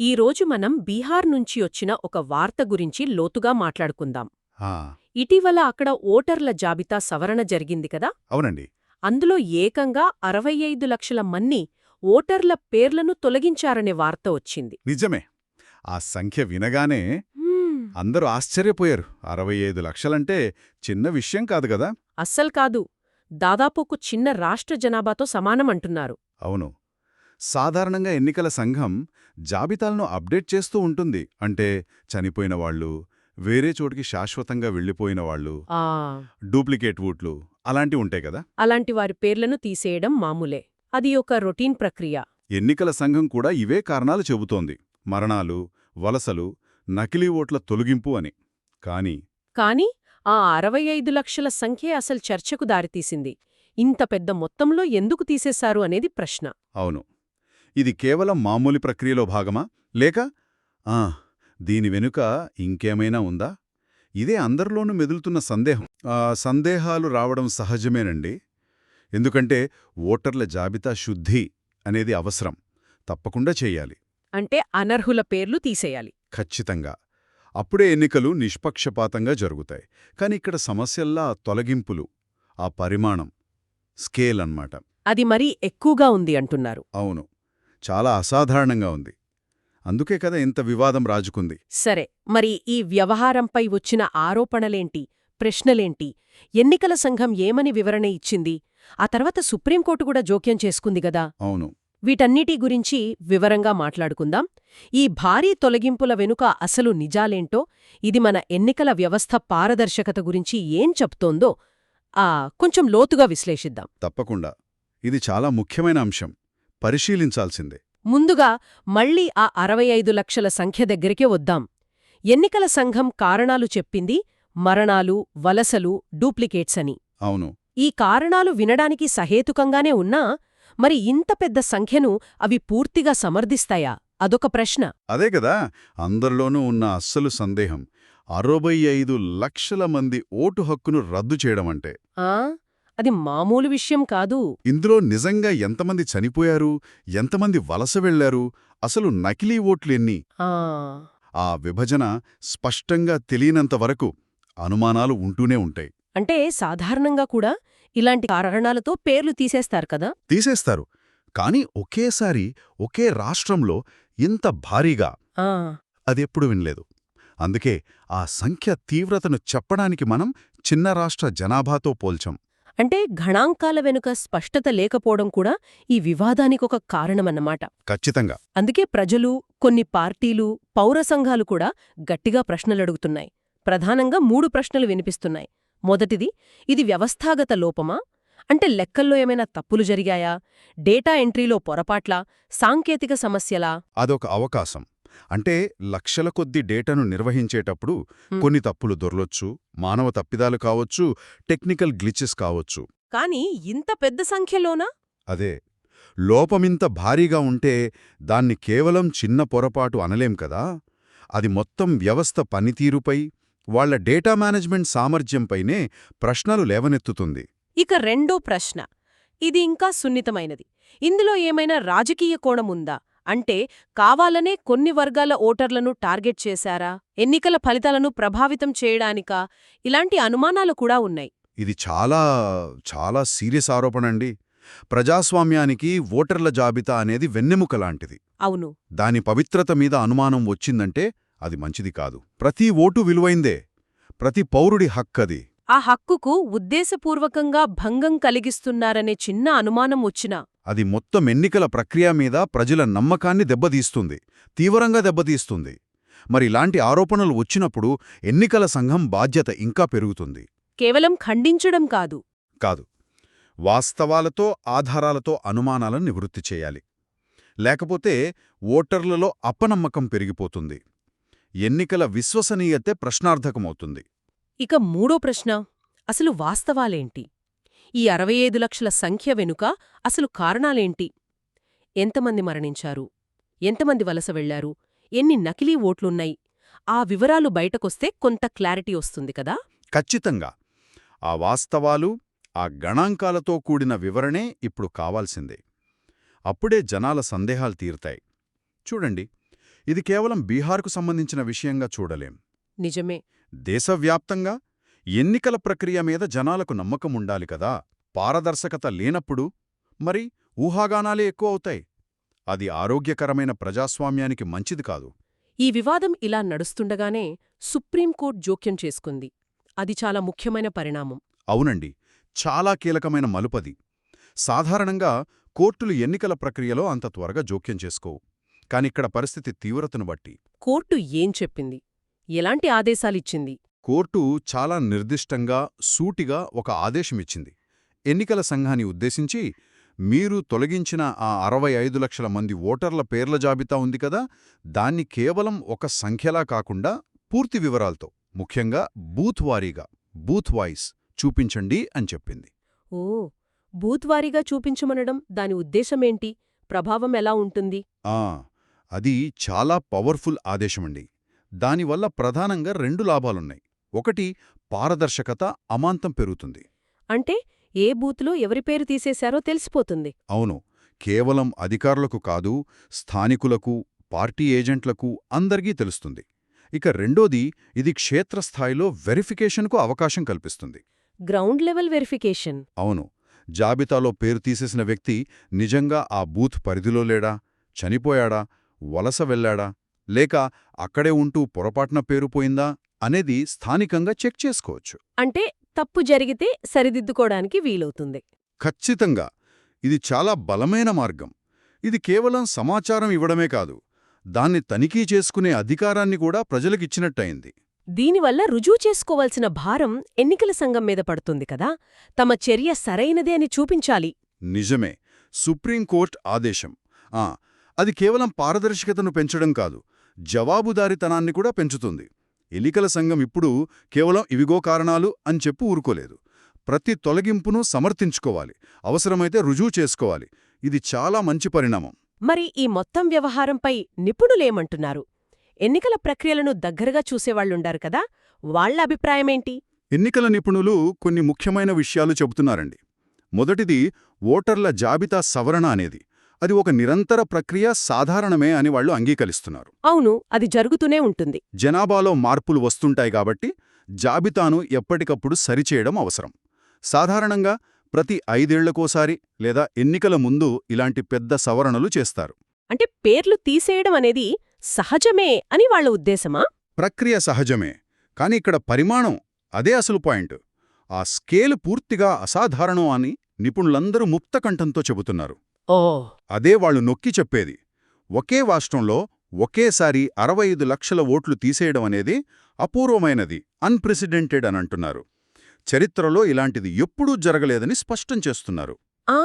ఈరోజు మనం బీహార్ నుంచి వచ్చిన ఒక వార్త గురించి లోతుగా మాట్లాడుకుందాం. ఇటీవల అక్కడ ఓటర్ల జాబితా సవరణ జరిగింది కదా? అవునండి. అందులో ఏకంగా అరవై ఐదు లక్షల మన్ని ఓటర్ల పేర్లను తొలగించారనే వార్త వచ్చింది. నిజమే. ఆ సంఖ్య వినగానే అందరూ ఆశ్చర్యపోయారు. అరవై ఐదు లక్షలంటే చిన్న విషయం కాదు కదా? అస్సలు కాదు. దాదాపు ఒక చిన్న రాష్ట్ర జనాభాతో సమానమంటున్నారు అవును. సాధారణంగా ఎన్నికల సంఘం జాబితాలను అప్డేట్ చేస్తూ ఉంటుంది. అంటే చనిపోయిన వాళ్ళు వేరే చోటికి శాశ్వతంగా వెళ్ళిపోయిన వాళ్ళు ఆ. డూప్లికేట్ ఓట్లు అలాంటి ఉంటాయి కదా? అలాంటి వారి పేర్లను తీసేయడం మామూలే. అది ఒక రొటీన్ ప్రక్రియ. ఎన్నికల సంఘం కూడా ఇవే కారణాలు చెబుతోంది. మరణాలు వలసలు నకిలీ ఓట్ల తొలగింపు అని. కాని కాని ఆ అరవై ఐదు లక్షల సంఖ్యే అసలు చర్చకు దారితీసింది. ఇంత పెద్ద మొత్తంలో ఎందుకు తీసేశారు అనేది ప్రశ్న. అవును. ఇది కేవలం మామూలు ప్రక్రియలో భాగమా? లేక ఆ దీని వెనుక ఇంకేమైనా ఉందా? ఇదే అందరిలోనూ మెదులుతున్న సందేహం. ఆ సందేహాలు రావడం సహజమేనండి. ఎందుకంటే ఓటర్ల జాబితా శుద్ధి అనేది అవసరం. తప్పకుండా చెయ్యాలి అంటే అనర్హుల పేర్లు తీసేయాలి. ఖచ్చితంగా. అప్పుడే ఎన్నికలు నిష్పక్షపాతంగా జరుగుతాయి. కాని ఇక్కడ సమస్యల్లా తొలగింపులు ఆ పరిమాణం స్కేల్ అన్నమాట. అది మరీ ఎక్కువగా ఉంది అంటున్నారు. అవును. చాలా అసాధారణంగా ఉంది. అందుకే కదా ఇంత వివాదం రాజుకుంది. సరే మరి ఈ వ్యవహారంపై వచ్చిన ఆరోపణలేంటి? ప్రశ్నలేంటి? ఎన్నికల సంఘం ఏమని వివరణ ఇచ్చింది? ఆ తర్వాత సుప్రీంకోర్టు కూడా జోక్యం చేసుకుంది గదా? అవును. వీటన్నిటి గురించి వివరంగా మాట్లాడుకుందాం. ఈ భారీ తొలగింపుల వెనుక అసలు నిజాలేంటో ఇది మన ఎన్నికల వ్యవస్థ పారదర్శకత గురించి ఏం చెప్తోందో ఆ కొంచెం లోతుగా విశ్లేషిద్దాం. తప్పకుండా. ఇది చాలా ముఖ్యమైన అంశం. పరిశీలించాల్సిందే. ముందుగా మళ్ళీ ఆ అరవై ఐదు లక్షల సంఖ్య దగ్గరికే వద్దాం. ఎన్నికల సంఘం కారణాలు చెప్పింది మరణాలు వలసలు డూప్లికేట్స్ అని. అవును. ఈ కారణాలు వినడానికి సహేతుకంగానే ఉన్నా మరి ఇంత పెద్ద సంఖ్యను అవి పూర్తిగా సమర్థిస్తాయా? అదొక ప్రశ్న. అదే కదా అందరిలోనూ ఉన్న అస్సలు సందేహం. అరవై ఐదు లక్షల మంది ఓటు హక్కును రద్దు చేయడమంటే ఆ? అది మామూలు విషయం కాదు. ఇందులో నిజంగా ఎంతమంది చనిపోయారు ఎంతమంది వలస వెళ్ళారు అసలు నకిలీ ఓట్లు ఎన్ని? ఆ. విభజన స్పష్టంగా తెలియనంత వరకు అనుమానాలు ఉంటూనే ఉంటాయి. అంటే సాధారణంగా కూడా ఇలాంటి కారణాలతో పేర్లు తీసేస్తారు కదా? తీసేస్తారు. కాని ఒకేసారి ఒకే రాష్ట్రంలో ఇంత భారీగా అదెప్పుడు వినలేదు. అందుకే ఆ సంఖ్య తీవ్రతను చెప్పడానికి మనం చిన్న రాష్ట్ర జనాభాతో పోల్చాం. అంటే గణాంకాల వెనుక స్పష్టత లేకపోవడం కూడా ఈ వివాదానికొక కారణమన్నమాట. ఖచ్చితంగా. అందుకే ప్రజలు కొన్ని పార్టీలు పౌర సంఘాలు కూడా గట్టిగా ప్రశ్నలడుగుతున్నాయి. ప్రధానంగా మూడు ప్రశ్నలు వినిపిస్తున్నాయి. మొదటిది ఇది వ్యవస్థాగత లోపమా? అంటే లెక్కల్లో ఏమైనా తప్పులు జరిగాయా? డేటా ఎంట్రీలో పొరపాట్లా? సాంకేతిక సమస్యలా? అదొక అవకాశం. అంటే లక్షల కొద్ది డేటాను నిర్వహించేటప్పుడు. కొన్ని తప్పులు దొరలొచ్చు మానవ తప్పిదాలు కావచ్చు టెక్నికల్ గ్లిచెస్ కావచ్చు. కాని ఇంత పెద్ద సంఖ్యలోనా? అదే లోపమింత భారీగా ఉంటే దాన్ని కేవలం చిన్న పొరపాటు అనలేం కదా? అది మొత్తం వ్యవస్థ పనితీరుపై వాళ్ళ డేటా మేనేజ్మెంట్ సామర్థ్యంపైనే ప్రశ్నలు లేవనెత్తుతుంది. ఇక రెండో ప్రశ్న. ఇది ఇంకా సున్నితమైనది. ఇందులో ఏమైనా రాజకీయ కోణముందా అంటే కావాలనే కొన్ని వర్గాల ఓటర్లను టార్గెట్ చేశారా? ఎన్నికల ఫలితాలను ప్రభావితం చేయడానికా? ఇలాంటి అనుమానాలు కూడా ఉన్నాయి. ఇది చాలా చాలా సీరియస్ ఆరోపణండి ప్రజాస్వామ్యానికి ఓటర్ల జాబితా అనేది వెన్నెముక లాంటిది. అవును. దాని పవిత్రత మీద అనుమానం వచ్చిందంటే అది మంచిది కాదు. ప్రతి ఓటు విలువైందే. ప్రతి పౌరుడి హక్కది. ఆ హక్కుకు ఉద్దేశపూర్వకంగా భంగం కలిగిస్తున్నారనే చిన్న అనుమానం వచ్చినా. అది మొత్తం ఎన్నికల ప్రక్రియ మీద ప్రజల నమ్మకాన్ని దెబ్బతీస్తుంది తీవ్రంగా దెబ్బతీస్తుంది. మరి ఇలాంటి ఆరోపణలు వచ్చినప్పుడు ఎన్నికల సంఘం బాధ్యత ఇంకా పెరుగుతుంది. కేవలం ఖండించడం కాదు. కాదు. వాస్తవాలతో ఆధారాలతో అనుమానాలను నివృత్తి చేయాలి. లేకపోతే ఓటర్లలో అపనమ్మకం పెరిగిపోతుంది. ఎన్నికల విశ్వసనీయతే ప్రశ్నార్థకమవుతుంది. ఇక మూడో ప్రశ్న అసలు వాస్తవాలేంటి? ఈ అరవై ఐదు లక్షల సంఖ్య వెనుక అసలు కారణాలేంటి? ఎంతమంది మరణించారు? ఎంతమంది వలస వెళ్ళారు? ఎన్ని నకిలీ ఓట్లున్నాయి? ఆ వివరాలు బయటకొస్తే కొంత క్లారిటీ వస్తుంది కదా? ఖచ్చితంగా. ఆ వాస్తవాలు ఆ గణాంకాలతో కూడిన వివరణే ఇప్పుడు కావాల్సిందే. అప్పుడే జనాల సందేహాలు తీరుతాయి. చూడండి ఇది కేవలం బీహార్కు సంబంధించిన విషయంగా చూడలేం. నిజమే. దేశవ్యాప్తంగా ఎన్నికల ప్రక్రియ మీద జనాలకు నమ్మకం ఉండాలి కదా. పారదర్శకత లేనప్పుడు మరి ఊహాగానాలే ఎక్కువ అవుతాయి. అది ఆరోగ్యకరమైన ప్రజాస్వామ్యానికి మంచిది కాదు. ఈ వివాదం ఇలా నడుస్తుండగానే సుప్రీంకోర్టు జోక్యం చేసుకుంది. అది చాలా ముఖ్యమైన పరిణామం. అవునండి. చాలా కీలకమైన మలుపది. సాధారణంగా కోర్టులు ఎన్నికల ప్రక్రియలో అంత త్వరగా జోక్యం చేసుకోవు. కానిక్కడ పరిస్థితి తీవ్రతను బట్టి. కోర్టు ఏం చెప్పింది? ఎలాంటి ఆదేశాలిచ్చింది? కోర్టు చాలా నిర్దిష్టంగా సూటిగా ఒక ఆదేశమిచ్చింది. ఎన్నికల సంఘాన్ని ఉద్దేశించి మీరు తొలగించిన ఆ అరవై ఐదు లక్షల మంది ఓటర్ల పేర్ల జాబితా ఉంది కదా దాన్ని కేవలం ఒక సంఖ్యలా కాకుండా పూర్తి వివరాలతో ముఖ్యంగా బూత్ వారీగా బూత్ వాయిస్ చూపించండి అని చెప్పింది. ఓ బూత్వారీగా చూపించమనడం దాని ఉద్దేశమేంటి? ప్రభావం ఎలా ఉంటుంది? ఆ అది చాలా పవర్ఫుల్ ఆదేశమండి. దానివల్ల ప్రధానంగా రెండు లాభాలున్నాయి. ఒకటి పారదర్శకత అమాంతం పెరుగుతుంది. అంటే ఏ బూత్లో ఎవరి పేరు తీసేశారో తెలిసిపోతుంది. అవును. కేవలం అధికారులకు కాదు స్థానికులకు పార్టీ ఏజెంట్లకు అందరికీ తెలుస్తుంది. ఇక రెండోది ఇది క్షేత్రస్థాయిలో వెరిఫికేషన్కు అవకాశం కల్పిస్తుంది. Ground level verification. అవును. జాబితాలో పేరు తీసేసిన వ్యక్తి నిజంగా ఆ బూత్ పరిధిలో లేడా? చనిపోయాడా? వలస వెళ్ళాడా లేక అక్కడే ఉంటూ పొరపాటున పేరు పోయిందా అనేది స్థానికంగా చెక్ చేసుకోవచ్చు. అంటే తప్పు జరిగితే సరిదిద్దుకోవడానికి వీలవుతుంది. ఖచ్చితంగా. ఇది చాలా బలమైన మార్గం. ఇది కేవలం సమాచారం ఇవ్వడమే కాదు దాన్ని తనిఖీ చేసుకునే అధికారాన్ని కూడా ప్రజలకిచ్చినట్టయింది. దీనివల్ల రుజువు చేసుకోవాల్సిన భారం ఎన్నికల సంఘం మీద పడుతుంది కదా? తమ చర్య సరైనదే అని చూపించాలి. నిజమే. సుప్రీంకోర్టు ఆదేశం. ఆ అది కేవలం పారదర్శకతను పెంచడం కాదు. జవాబుదారితనాన్ని కూడా పెంచుతుంది. ఎన్నికల సంఘం ఇప్పుడు కేవలం ఇవిగో కారణాలు అని చెప్పు ఊరుకోలేదు. ప్రతి తొలగింపును సమర్థించుకోవాలి. అవసరమైతే రుజువు చేసుకోవాలి. ఇది చాలా మంచి పరిణామం. మరి ఈ మొత్తం వ్యవహారంపై నిపుణులేమంటున్నారు ఎన్నికల ప్రక్రియలను దగ్గరగా చూసేవాళ్ళుండారు కదా? వాళ్ళ అభిప్రాయమేంటి? ఎన్నికల నిపుణులు కొన్ని ముఖ్యమైన విషయాలు చెబుతున్నారండి. మొదటిది ఓటర్ల జాబితా సవరణ అనేది. అది ఒక నిరంతర ప్రక్రియ సాధారణమే అని వాళ్ళు అంగీకరిస్తున్నారు. అవును అది జరుగుతూనే ఉంటుంది. జనాభాలో మార్పులు వస్తుంటాయి కాబట్టి జాబితాను ఎప్పటికప్పుడు సరిచేయడం అవసరం. సాధారణంగా ప్రతి ఐదేళ్ళకోసారి లేదా ఎన్నికల ముందు ఇలాంటి పెద్ద సవరణలు చేస్తారు. అంటే పేర్లు తీసేయడం అనేది సహజమే అని వాళ్ళ ఉద్దేశమా? ప్రక్రియ సహజమే కాని ఇక్కడ పరిమాణం అదే అసలు పాయింట్. ఆ స్కేలు పూర్తిగా అసాధారణం అని నిపుణులందరూ ముక్తకంఠంతో చెబుతున్నారు. అదే వాళ్ళు నొక్కి చెప్పేది. ఒకే రాష్ట్రంలో ఒకేసారి అరవై ఐదు లక్షల ఓట్లు తీసేయడం అనేది అపూర్వమైనది అన్ప్రెసిడెంటెడ్ అని అంటున్నారు. చరిత్రలో ఇలాంటిది ఎప్పుడూ జరగలేదని స్పష్టం చేస్తున్నారు. ఆ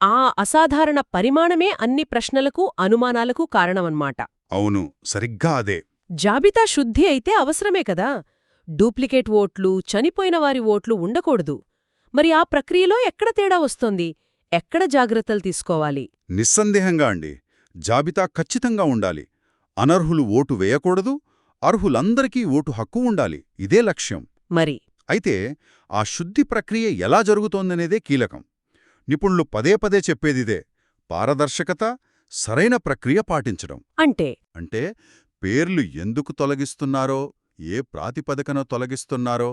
ఆ అసాధారణ పరిమాణమే అన్ని ప్రశ్నలకు అనుమానాలకు కారణమన్నమాట అవును సరిగ్గా అదే. జాబితా శుద్ధి అయితే అవసరమే కదా. డూప్లికేట్ ఓట్లు చనిపోయిన వారి ఓట్లు ఉండకూడదు. మరి ఆ ప్రక్రియలో ఎక్కడ తేడా వస్తోంది? ఎక్కడ జాగ్రత్తలు తీసుకోవాలి? నిస్సందేహంగా అండి. జాబితా ఖచ్చితంగా ఉండాలి. అనర్హులు ఓటు వేయకూడదు అర్హులందరికీ ఓటు హక్కు ఉండాలి. ఇదే లక్ష్యం. మరి? అయితే ఆ శుద్ధి ప్రక్రియ ఎలా జరుగుతోందనేదే కీలకం. నిపుణులు పదే పదే చెప్పేదిదే పారదర్శకత సరైన ప్రక్రియ పాటించడం. అంటే? అంటే పేర్లు ఎందుకు తొలగిస్తున్నారో ఏ ప్రాతిపదికన తొలగిస్తున్నారో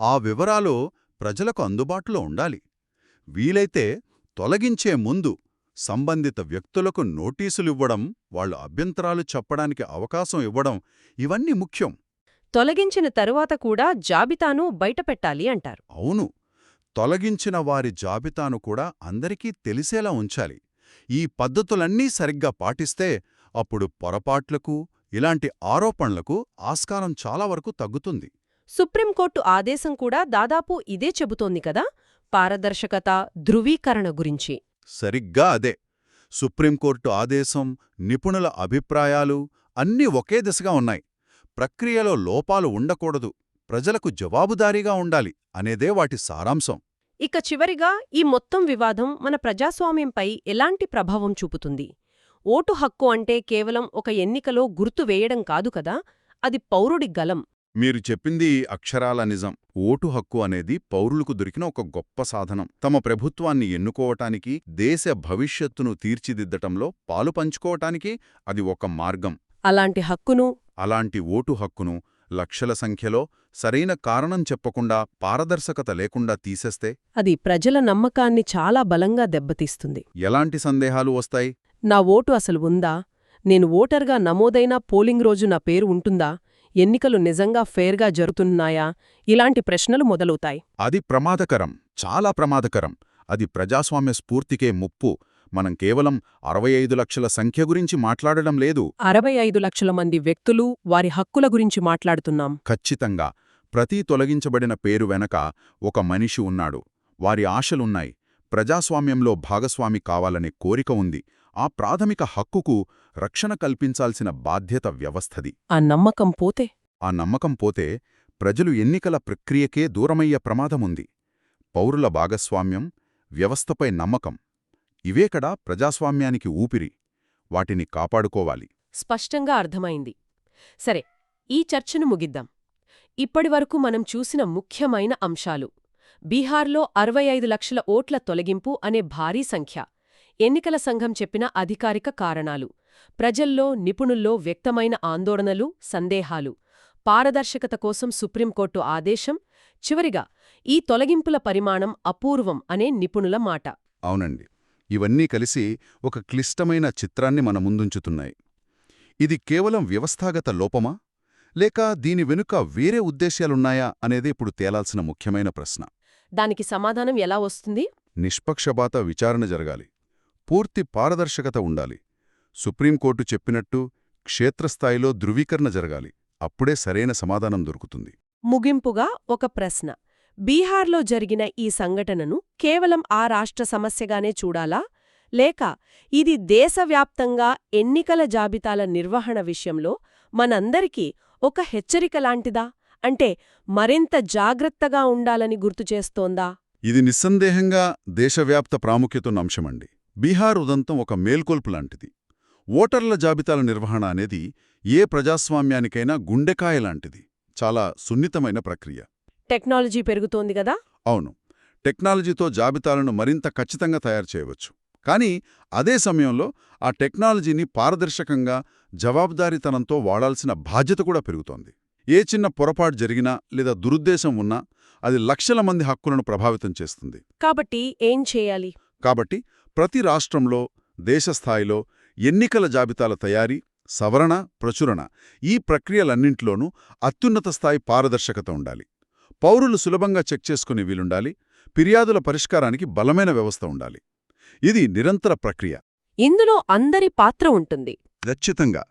ఆ వివరాలు ప్రజలకు అందుబాటులో ఉండాలి. వీలైతే తొలగించే ముందు సంబంధిత వ్యక్తులకు నోటీసులివ్వడం వాళ్ళు అభ్యంతరాలు చెప్పడానికి అవకాశం ఇవ్వడం ఇవన్నీ ముఖ్యం. తొలగించిన తరువాత కూడా జాబితాను బయటపెట్టాలి అంటారు. అవును. తొలగించిన వారి జాబితాను కూడా అందరికీ తెలిసేలా ఉంచాలి. ఈ పద్ధతులన్నీ సరిగ్గా పాటిస్తే అప్పుడు పొరపాట్లకు ఇలాంటి ఆరోపణలకు ఆస్కారం చాలా వరకు తగ్గుతుంది. సుప్రీంకోర్టు ఆదేశం కూడా దాదాపు ఇదే చెబుతోంది కదా? పారదర్శకత ధృవీకరణ గురించి. సరిగ్గా అదే. సుప్రీంకోర్టు ఆదేశం నిపుణుల అభిప్రాయాలు అన్నీ ఒకే దిశగా ఉన్నాయి. ప్రక్రియలో లోపాలు ఉండకూడదు. ప్రజలకు జవాబుదారీగా ఉండాలి అనేదే వాటి సారాంశం. ఇక చివరిగా ఈ మొత్తం వివాదం మన ప్రజాస్వామ్యంపై ఎలాంటి ప్రభావం చూపుతుంది? ఓటు హక్కు అంటే కేవలం ఒక ఎన్నికలో గుర్తు వేయడం కాదు కదా? అది పౌరుడి గలం. మీరు చెప్పింది అక్షరాల నిజం. ఓటు హక్కు అనేది పౌరులకు దొరికిన ఒక గొప్ప సాధనం. తమ ప్రభుత్వాన్ని ఎన్నుకోవటానికి దేశ భవిష్యత్తును తీర్చిదిద్దటంలో పాలు పంచుకోవటానికి అది ఒక మార్గం. అలాంటి హక్కును? అలాంటి ఓటు హక్కును లక్షల సంఖ్యలో సరైన కారణం చెప్పకుండా పారదర్శకత లేకుండా తీసేస్తే? అది ప్రజల నమ్మకాన్ని చాలా బలంగా దెబ్బతీస్తుంది. ఎలాంటి సందేహాలు వస్తాయి? నా ఓటు అసలు ఉందా? నేను ఓటర్గా నమోదైన పోలింగ్ రోజు నా పేరు ఉంటుందా? ఎన్నికలు నిజంగా ఫేర్గా జరుగుతున్నాయా? ఇలాంటి ప్రశ్నలు మొదలవుతాయి. అది ప్రమాదకరం. చాలా ప్రమాదకరం. అది ప్రజాస్వామ్య స్ఫూర్తికే ముప్పు. మనం కేవలం అరవై ఐదు లక్షల సంఖ్య గురించి మాట్లాడడం లేదు. అరవై ఐదు లక్షల మంది వ్యక్తులు వారి హక్కుల గురించి మాట్లాడుతున్నాం. ఖచ్చితంగా. ప్రతి తొలగించబడిన పేరు వెనక ఒక మనిషి ఉన్నాడు. వారి ఆశలున్నాయి. ప్రజాస్వామ్యంలో భాగస్వామి కావాలనే కోరిక ఉంది. ఆ ప్రాథమిక హక్కుకు రక్షణ కల్పించాల్సిన బాధ్యత వ్యవస్థది. ఆ నమ్మకం పోతే? ఆ నమ్మకం పోతే ప్రజలు ఎన్నికల ప్రక్రియకే దూరమయ్యే ప్రమాదముంది. పౌరుల భాగస్వామ్యం వ్యవస్థపై నమ్మకం ఇవేకడా ప్రజాస్వామ్యానికి ఊపిరి. వాటిని కాపాడుకోవాలి. స్పష్టంగా అర్థమైంది. సరే ఈ చర్చను ముగిద్దాం. ఇప్పటివరకు మనం చూసిన ముఖ్యమైన అంశాలు. బీహార్లో అరవై ఐదు లక్షల ఓట్ల తొలగింపు అనే భారీ సంఖ్య. ఎన్నికల సంఘం చెప్పిన అధికారిక కారణాలు. ప్రజల్లో నిపుణుల్లో వ్యక్తమైన ఆందోళనలు సందేహాలు. పారదర్శకత కోసం సుప్రీంకోర్టు ఆదేశం. చివరిగా ఈ తొలగింపుల పరిమాణం అపూర్వం అనే నిపుణుల మాట. అవునండి. ఇవన్నీ కలిసి ఒక క్లిష్టమైన చిత్రాన్ని మన ముందుంచుతున్నాయి. ఇది కేవలం వ్యవస్థాగత లోపమా? లేక దీని వెనుక వేరే ఉద్దేశ్యాలున్నాయా అనేది ఇప్పుడు తేలాల్సిన ముఖ్యమైన ప్రశ్న. దానికి సమాధానం ఎలా వస్తుంది? నిష్పక్షపాత విచారణ జరగాలి. పూర్తి పారదర్శకత ఉండాలి. సుప్రీంకోర్టు చెప్పినట్టు క్షేత్రస్థాయిలో ధృవీకరణ జరగాలి. అప్పుడే సరైన సమాధానం దొరుకుతుంది. ముగింపుగా ఒక ప్రశ్న. బీహార్లో జరిగిన ఈ సంఘటనను కేవలం ఆ రాష్ట్ర సమస్యగానే చూడాలా? లేక ఇది దేశవ్యాప్తంగా ఎన్నికల జాబితాల నిర్వహణ విషయంలో మనందరికీ ఒక హెచ్చరిక లాంటిదా? అంటే మరింత జాగ్రత్తగా ఉండాలని గుర్తుచేస్తోందా ఇది నిస్సందేహంగా దేశవ్యాప్త ప్రాముఖ్యతున్న అంశమండి. బీహార్ ఉదంతం ఒక మేల్కొల్పు లాంటిది. ఓటర్ల జాబితాల నిర్వహణ అనేది ఏ ప్రజాస్వామ్యానికైనా గుండెకాయ లాంటిది. చాలా సున్నితమైన ప్రక్రియ. టెక్నాలజీ పెరుగుతోంది గదా అవును. టెక్నాలజీతో జాబితాలను మరింత ఖచ్చితంగా తయారు చేయవచ్చు. కానీ అదే సమయంలో ఆ టెక్నాలజీని పారదర్శకంగా జవాబుదారీతనంతో వాడాల్సిన బాధ్యత కూడా పెరుగుతోంది. ఏ చిన్న పొరపాటు జరిగినా లేదా దురుద్దేశం ఉన్నా అది లక్షల మంది హక్కులను ప్రభావితం చేస్తుంది. కాబట్టి ఏం చేయాలి? కాబట్టి ప్రతి రాష్ట్రంలో దేశస్థాయిలో ఎన్నికల జాబితాల తయారీ సవరణ ప్రచురణ ఈ ప్రక్రియలన్నింటిలోనూ అత్యున్నత స్థాయి పారదర్శకత ఉండాలి. పౌరులు సులభంగా చెక్ చేసుకునే వీలుండాలి. ఫిర్యాదుల పరిష్కారానికి బలమైన వ్యవస్థ ఉండాలి. ఇది నిరంతర ప్రక్రియ. ఇందులో అందరి పాత్ర ఉంటుంది. ఖచ్చితంగా.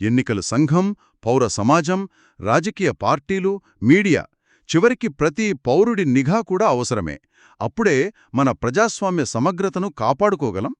ఎన్నికల సంఘం పౌర సమాజం రాజకీయ పార్టీలు మీడియా చివరికి ప్రతి పౌరుడి నిఘా కూడా అవసరమే. అప్పుడే మన ప్రజాస్వామ్య సమగ్రతను కాపాడుకోగలం.